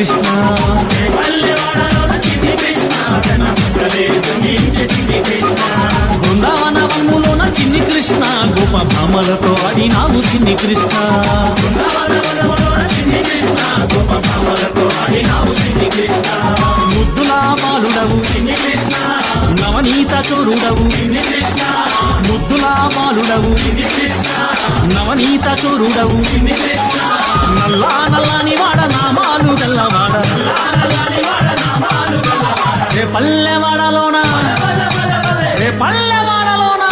కృష్ణ. బృందావన వనములోన చిన్ని కృష్ణ. గోప భామలతో ఆడినావు చిన్ని కృష్ణ. చిన్ని కృష్ణ ముద్దులా బాలుడవు చిన్ని కృష్ణ. నవనీత చోరుడవు చిన్ని కృష్ణ. ముద్దులా బాలుడవు నవనీత చూరుడవు. నల్లా నల్లాని వాడ నామాలు తెల్లవాడ. రే పల్లెవాడలోన. రే పల్లెవాడలోన.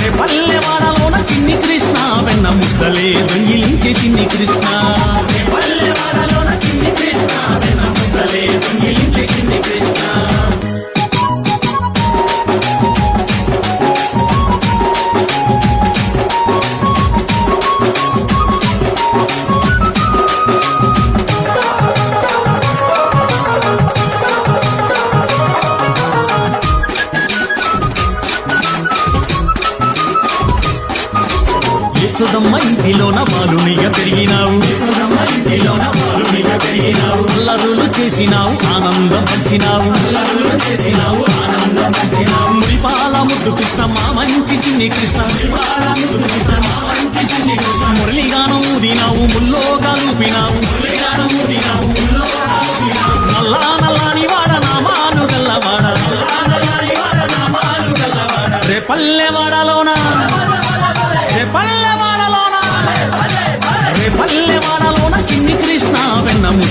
రే పల్లెవాడలోన చిన్ని కృష్ణ వెన్న ముద్దలే దొంగిలించే చిన్ని కృష్ణ. రే పల్లెవాడలోన చిన్ని కృష్ణ వెన్న ముద్దలే దొంగిలించే చిన్ని కృష్ణ. విసుదమ్మ ఇంటిలోన మారునిగా పెరిగినావు. సురమ్మ ఇంటిలోన బాలునిగా పెరిగినావు. అల్లరులు చేసినావు ఆనందం పంచినావు. అల్లరులు చేసినావు ఆనందం పంచినావు. మురిపాల ముద్దు కృష్ణ. మా మంచి చిన్ని కృష్ణ. మంచి మురళిగానం ఊదినావు ముల్లోగా లూపినావు నల్లా నల్లాని వాడ నామాలు గల్లవాడ రేపల్లె వాడలోనా? రేపల్లె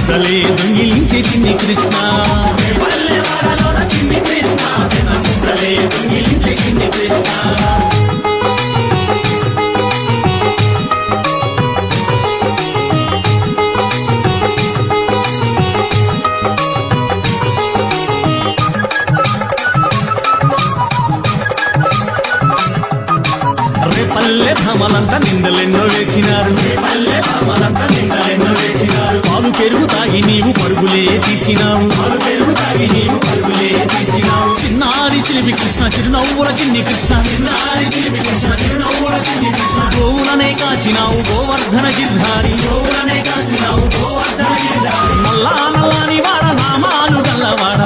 వెన్న ముద్దలే చిన్ని కృష్ణ. పల్లె భ్రమలంతా నిందలెన్నో వేసినారు. పల్లె భామలంతా నిందలెన్నో వేసినారు. పాలు పెరుగు తాగి నీవు పరుగులే తీసినావు. పాలు పెరుగు తాగి నీవు పరుగులే తీసినావు. చిన్నారి చిలిపి కృష్ణ చిరునవ్వుల చిన్ని కృష్ణ. చిన్నారి చిలిపి కృష్ణ చిరునవ్వుల చిన్ని కృష్ణ. గోవులనే కాచినావు గోవర్ధన జిద్ధారి గోవులనే కాచినావు గోవర్ధన గిరిధారి. నల్లా నల్లాని వాడ నామాలు గల్లవాడ.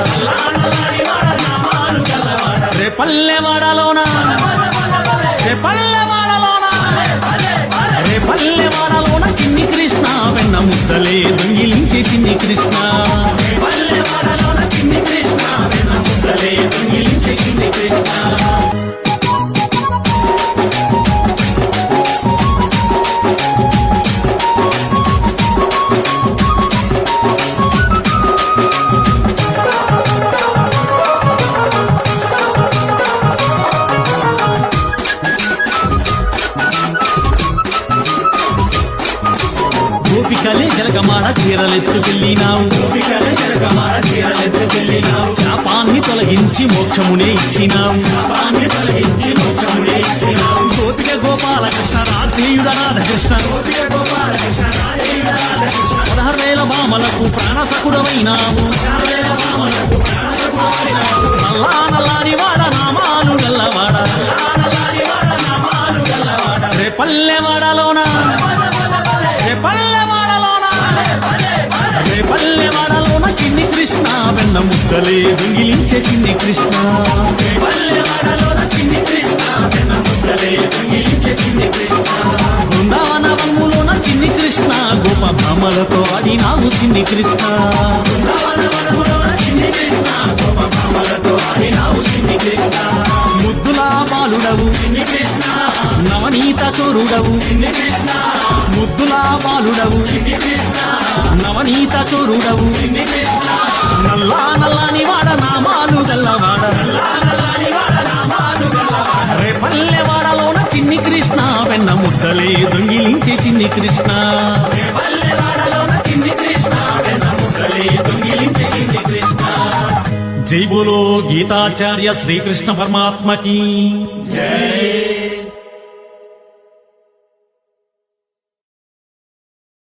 నల్లని వాడ నామాలు గల్లవాడ. రే పల్లెవాడలోన రే పల్లెవాడలోన రే పల్లెవాడలోన చిన్ని కృష్ణ వెన్న ముద్దలే దొంగిలించే చిన్ని కృష్ణ. గోపికలే జలగమాడ తీరలెత్తుకెళ్ళినావు గోపికల జరగమాడ శాపాన్ని తొలగించి మోక్షమునే ఇచ్చినావు. శాపాన్ని తొలగించి మోక్షమునే ఇచ్చినావు. గోపిక గోపాలకృష్ణ రాధేయుడ రాధకృష్ణ. గోపిక గోపాలకృష్ణ రాజేయుడ రాధకృష్ణ. పదహారు వేల మామలకు ప్రాణసకుడమైనావు. ముద్దలే దొంగిలించే చిన్ని కృష్ణ. బృందావన వనములోన చిన్ని కృష్ణ. గోప భామలతో ఆడినావు చిన్ని కృష్ణ. కృష్ణ చిన్ని కృష్ణ ముద్దులా బాలుడవు. చిన్ని కృష్ణ నవనీత చోరుడవు. చిన్ని కృష్ణ ముద్దులా బాలుడవు. చిన్ని కృష్ణ నవనీత చోరుడవు. చిన్ని కృష్ణ నల్లా దొంగిలించే చిన్ని కృష్ణ. జైబులో గీతాచార్య శ్రీకృష్ణ పరమాత్మకి. జై